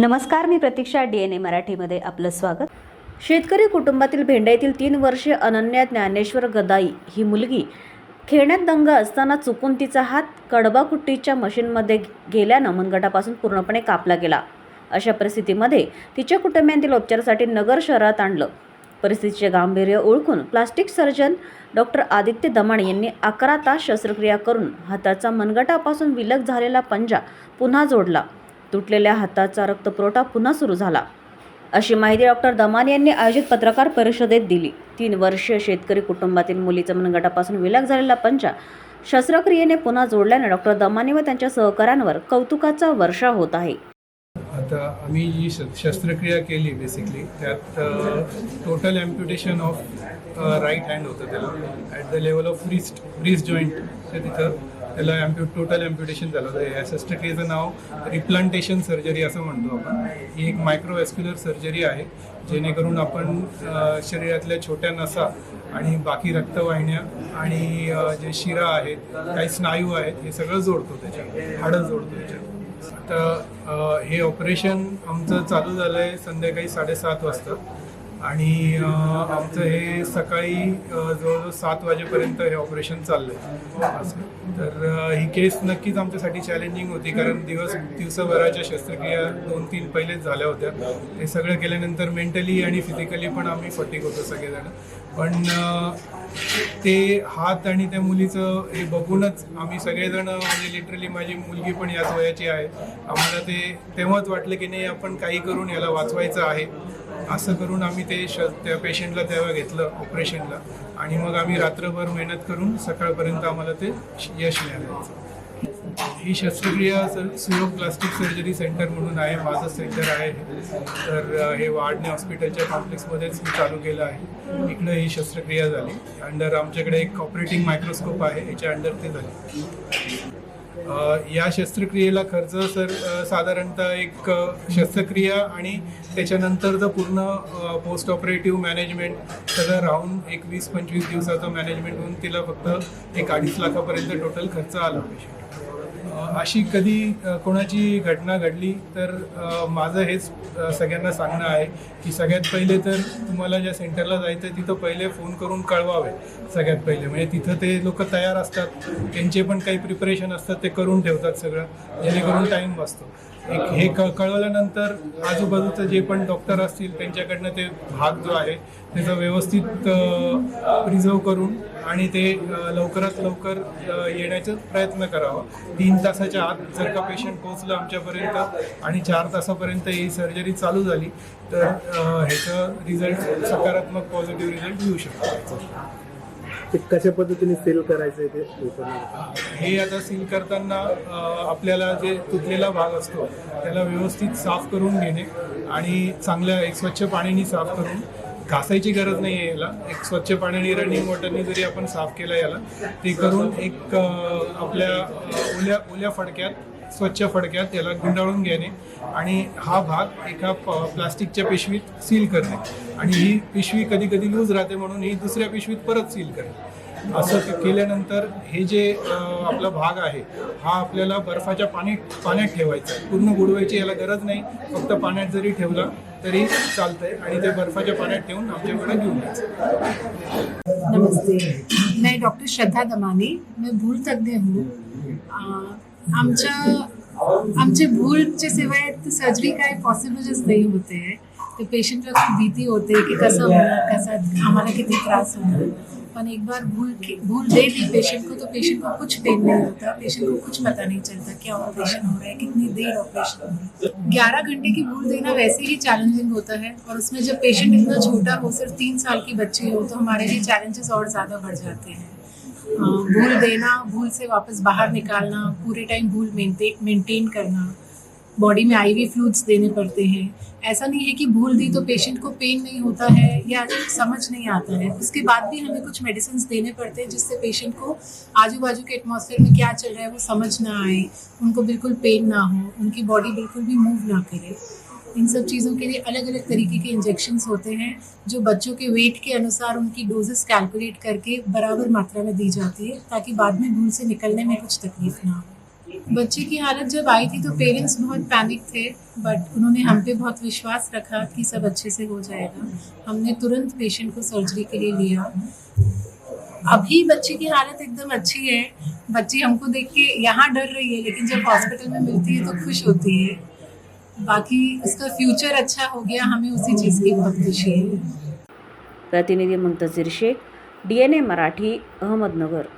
नमस्कार मी प्रतीक्षा D N ए मराठीमध्ये आपलं स्वागत. शेतकरी कुटुंबातील भेंडा तीन वर्षे अनन्या ज्ञानेश्वर गदाई ही मुलगी खेळण्यात दंग असताना चुकून तिचा हात कडबाकुट्टीच्या मशीनमध्ये गेल्यानं मनगटापासून पूर्णपणे कापला गेला. अशा परिस्थितीमध्ये तिच्या कुटुंबियांतील उपचारासाठी नगर शहरात आणलं. परिस्थितीचे गांभीर्य ओळखून plastic surgeon doctor Aditya Damane यांनी अकरा तास शस्त्रक्रिया करून हाताचा मनगटापासून विलग झालेला पंजा पुन्हा जोडला. तुटलेल्या हाताचा रक्तपुरवठा पुन्हा सुरू झाला. अशी माहिती डॉक्टर दमान यांनी आयोजित पत्रकार परिषदेत दिली. तीन वर्षीय शेतकरी कुटुंबातील मुलीचा मनगटापासून विलग झालेला पंचा शस्त्रक्रियेने पुन्हा जोडल्याने डॉक्टर दमाने व त्यांच्या सहकाऱ्यांवर कौतुकाचा वर्षा होत आहे. आता आम्ही जी शस्त्रक्रिया केली बेसिकली त्यात total amputation of right hand होतं त्याला. At the level of wrist wrist joint तिथं त्याला ॲम्प्यु टोटल ॲम्प्युटेशन झालं होतं. या शस्त्रक्रियेचं नाव रिप्लांटेशन सर्जरी असं म्हणतो आपण. ही एक मायक्रोवॅस्क्युलर सर्जरी आहे जेणेकरून आपण शरीरातल्या छोट्या नसा आणि बाकी रक्तवाहिन्या आणि जे शिरा आहेत काही स्नायू आहेत हे सगळं जोडतो त्याच्यात. हाडं जोडतो त्याच्यात. आता हे ऑपरेशन आमचं चालू झालं आहे संध्याकाळी साडेसात वाजता. आणि आमचं हे सकाळी जवळजवळ सात वाजेपर्यंत हे ऑपरेशन चाललं आहे असं. तर ही केस नक्कीच आमच्यासाठी चॅलेंजिंग होती कारण दिवस दिवसभराच्या शस्त्रक्रिया दोन तीन पहिलेच झाल्या होत्या. हे सगळं केल्यानंतर मेंटली आणि फिजिकली पण आम्ही फटीक होतो सगळेजण. पण ते हात आणि त्या मुलीचं हे बघूनच आम्ही सगळेजण म्हणजे लिटरली माझी मुलगी पण याच वयाची आहे. आम्हाला ते तेव्हाच वाटलं की नाही आपण काही करून याला वाचवायचं आहे. असं करून आम्ही ते श त्या पेशंटला तेव्हा घेतलं ऑपरेशनला आणि मग आम्ही रात्रभर मेहनत करून सकाळपर्यंत आम्हाला ते यश मिळालं. ही शस्त्रक्रिया sir Suyog plastic surgery centre म्हणून आहे माझं सेंटर आहे. तर हे वाडणे हॉस्पिटलच्या कॉम्प्लेक्समध्येच मी चालू केलं आहे. इकडं ही शस्त्रक्रिया झाली. अंडर आमच्याकडे एक ऑपरेटिंग मायक्रोस्कोप आहे याच्या अंडर ते झाली. या शस्त्रक्रियेला खर्च सर साधारणतः एक शस्त्रक्रिया आणि त्याच्यानंतरचं पूर्ण पोस्ट ऑपरेटिव्ह मॅनेजमेंट सगळं राहून एक वीस पंचवीस दिवसाचं मॅनेजमेंट होऊन तिला फक्त एक अडीच लाखापर्यंत टोटल खर्च आला. पेशंट अशी कधी कोणाची घटना घडली तर माझं हेच सगळ्यांना सांगणं आहे की सगळ्यात पहिले तर तुम्हाला ज्या सेंटरला जायचं आहे तिथं पहिले फोन करून कळवावे. सगळ्यात पहिले. म्हणजे तिथं ते लोक तयार असतात त्यांचे पण काही प्रिपरेशन असतात ते करून ठेवतात सगळं जेणेकरून टाईम वाचतो. एक हे क कळवल्यानंतर आजूबाजूचं जे पण डॉक्टर असतील त्यांच्याकडनं ते भाग जो आहे त्याचा व्यवस्थित प्रिझर्व करून आणि ते लवकरात लवकर येण्याचा प्रयत्न करावा. तीन तासाच्या आत जर का पेशंट पोहोचलं आमच्यापर्यंत आणि चार तासापर्यंत ही सर्जरी चालू झाली तर ह्याचं रिझल्ट सकारात्मक पॉझिटिव्ह रिझल्ट येऊ शकतो. ते कशा पद्धतीने सेल करायचं ते लोकांना? हे आता सील करताना अ, आपल्याला जे तुटलेला भाग असतो त्याला व्यवस्थित साफ करून घेणे आणि चांगल्या एक स्वच्छ पाण्याने साफ करून घासायची गरज नाही आहे याला. एक स्वच्छ पाण्याने रनिंग वॉटरने जरी आपण साफ केला याला ते करून एक अ, आपल्या अ, ओल्या ओल्या फडक्यात स्वच्छ फडक्यात त्याला गुंडाळून घेणे आणि हा भाग एका प्लास्टिकच्या पिशवीत सील करणे. आणि ही पिशवी कधी कधी लूज राहते म्हणून ही दुसऱ्या पिशवीत परत सील करणे. असं केल्यानंतर हे जे आपला भाग आहे हा आपल्याला बर्फाच्या पाण्यात पाण्यात ठेवायचा आहे. पूर्ण बुडवायची याला गरज नाही. फक्त पाण्यात जरी ठेवला तरी चालतंय आणि ते बर्फाच्या पाण्यात ठेवून आमच्याकडे घेऊन यायचं नमस्ते. मैं डॉक्टर श्रद्धा दमानी. मैं भूल तज्ञ हूँ आमच्या आमचे भूलचे शिवाय सर्जरी काय पॉसिबलच नाही होते. आहे ते पेशंटला खूप भीती होते की कसं होणार, कसं आम्हाला किती त्रास होणार. पण एक बार भूल भूल दे दी पेशेंट को तो पेशेंट को कुछ पेन नहीं होता. पेशेंट को कुछ पता नहीं चलता क्या ऑपरेशन हो रहा है, कितनी देर ऑपरेशन हो रहा है. ग्यारह घंटे की भूल देना वैसे ही चैलेंजिंग होता है, और उसमें जब पेशेंट इतना छोटा हो, सिर्फ़ तीन साल की बच्ची हो तो हमारे लिए चैलेंजेस और ज़्यादा बढ़ जाते हैं। भूल देना, भूल से वापस बाहर निकालना, पूरे टाइम भूल मेंटेन करना। बॉडी में आईवी फ्लूइड्स देने पड़ते हैं। ऐसा नहीं है कि भूल दी तो पेशेंट को पेन नहीं होता है या समझ नहीं आता है। उसके बाद भी हमें कुछ मेडिसिन देने पड़ते हैं जिससे पेशेंट को आजू बाजू के एटमोसफेयर में क्या चल रहा है वो समझ ना आए। उनको बिल्कुल पेन ना हो। उनकी बॉडी बिल्कुल भी मूव ना करे। इन सब चीज़ों के लिए अलग अलग तरीके के इंजेक्शन्स होते हैं, जो बच्चों के वेट के अनुसार उनकी डोजेस कैलकुलेट करके बराबर मात्रा में दी जाती है, ताकि बाद में भूल से निकलने में कुछ तकलीफ़ ना हो। बच्चे की हालत जब आई थी तो पेरेंट्स बहुत पैनिक थे बट उन्होंने हम पे बहुत विश्वास रखा कि सब अच्छे से हो जाएगा। हमने तुरंत पेशेंट को सर्जरी के लिए लिया। अभी बच्चे की हालत एकदम अच्छी है। बच्ची हमको देख के यहाँ डर रही है, लेकिन जब हॉस्पिटल में मिलती है तो खुश होती है। बाकी उसका फ्यूचर अच्छा हो गया हमें उसी चीज़ की बहुत खुशी है। प्रतिनिधी Muntazir Shaikh D N A Marathi Ahmednagar.